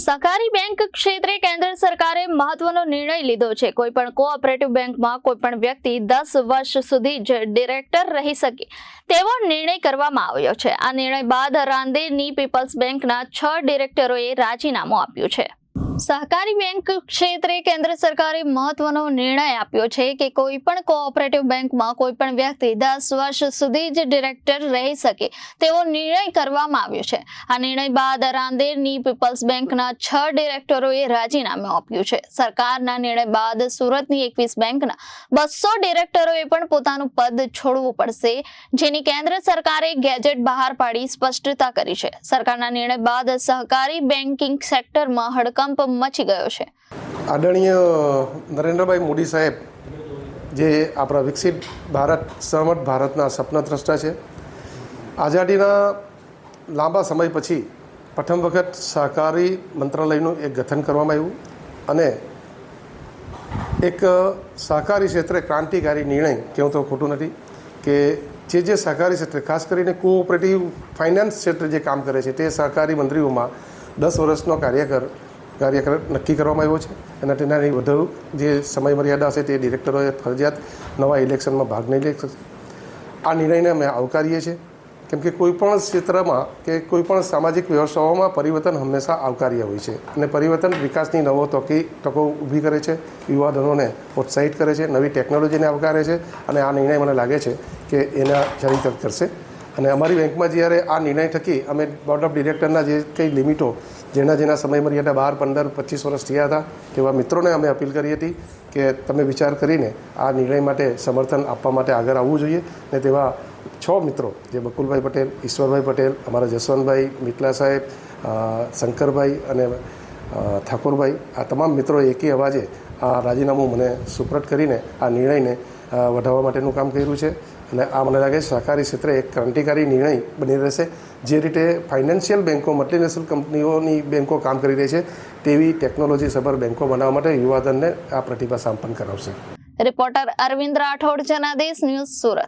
સહકારી બેંક ક્ષેત્રે કેન્દ્ર સરકારે મહત્વનો નિર્ણય લીધો છે. કોઈ પણ કોઓપરેટિવ બેંકમાં કોઈ પણ વ્યક્તિ દસ વર્ષ સુધી જ ડિરેક્ટર રહી શકે તેવો નિર્ણય કરવામાં આવ્યો છે. આ નિર્ણય બાદ રાંદેરની પીપલ્સ બેંકના છ ડિરેક્ટરોએ રાજીનામું આપ્યું છે. સહકારી બેંક ક્ષેત્રે કેન્દ્ર સરકારે મહત્વનો નિર્ણય આપ્યો છે કે કોઈ પણ કોઓપરેટિવ બેંકમાં કોઈ પણ વ્યક્તિ દસ વર્ષ સુધી જ ડિરેક્ટર રહી શકે તેવો નિર્ણય કરવામાં આવ્યો છે. આ નિર્ણય બાદ રાંદેરની પીપલ્સ બેંકના છ ડિરેક્ટરોએ રાજીનામું આપ્યું છે. સરકારના નિર્ણય બાદ સુરતની એકવીસ બેંકના બસો ડિરેક્ટરોએ પણ પોતાનું પદ છોડવું પડશે, જેની કેન્દ્ર સરકારે ગેજેટ બહાર પાડી સ્પષ્ટતા કરી છે. સરકારના નિર્ણય બાદ સહકારી બેન્કિંગ સેક્ટરમાં હડકંપ મચી ગયો છે. આદરણીય નરેન્દ્રભાઈ મોદી સાહેબ, જે આપણા વિકસિત ભારત, સહમત ભારતના સપનાદ્રષ્ટા છે. આઝાદીના લાંબા સમય પછી પ્રથમ વખત સહકારી મંત્રાલયનું એક ગઠન કરવામાં આવ્યું અને એક સહકારી ક્ષેત્રે ક્રાંતિકારી નિર્ણય કહેવું તો ખોટું નથી, કે જે જે સહકારી ક્ષેત્રે, ખાસ કરીને કોઓપરેટિવ ફાઇનાન્સ ક્ષેત્રે જે કામ કરે છે, તે સહકારી મંત્રીઓમાં દસ વર્ષનો કાર્યકર કાર્યકર નક્કી કરવામાં આવ્યો છે. અને તેનાથી વધુ જે સમય મર્યાદા હશે તે ડિરેક્ટરોએ ફરજિયાત નવા ઇલેક્શનમાં ભાગ નહીં લઈ શકશે. આ નિર્ણયને અમે આવકારીએ છીએ. કેમ કે કોઈ ક્ષેત્રમાં કે કોઈપણ સામાજિક વ્યવસ્થાઓમાં પરિવર્તન હંમેશા આવકાર્ય હોય છે. અને પરિવર્તન વિકાસની નવો તકી, તકો ઊભી કરે છે. યુવાધનોને પ્રોત્સાહિત કરે છે. નવી ટેકનોલોજીને આવકારે છે. અને આ નિર્ણય મને લાગે છે કે એના ચરિત્ર કરશે. અને અમારી બેંકમાં જ્યારે આ નિર્ણય થકી અમે બોર્ડ ઓફ ડિરેક્ટરના જે કંઈ લિમિટો જેના જેના સમય મર્યાદા બાર, પંદર, પચીસ વર્ષ થયા હતા, તેવા મિત્રોને અમે અપીલ કરી હતી કે તમે વિચાર કરીને આ નિર્ણય માટે સમર્થન આપવા માટે આગળ આવવું જોઈએ. ને તેવા છ મિત્રો, જે બકુલભાઈ પટેલ, ઈશ્વરભાઈ પટેલ, અમારા જસવંતભાઈ, મિતલા સાહેબ શંકરભાઈ અને ઠાકોરભાઈ, આ તમામ મિત્રો એકી અવાજે આ રાજીનામું મને સુપ્રત કરીને આ નિર્ણયને વધારવા માટેનું કામ કર્યું છે. અને આ મને લાગે છે સહકારી ક્ષેત્રે એક ક્રાંતિકારી નિર્ણય બની રહેશે. જે રીતે ફાઇનાન્શિયલ બેન્કો, મલ્ટીનેશનલ કંપનીઓની બેન્કો કામ કરી રહી છે, તેવી ટેકનોલોજી સભર બેન્કો બનાવવા માટે યુવાધનને આ પ્રતિભા સંપન્ન કરાવશે. Reporter Arvind Rathod, Janadesh news Surat.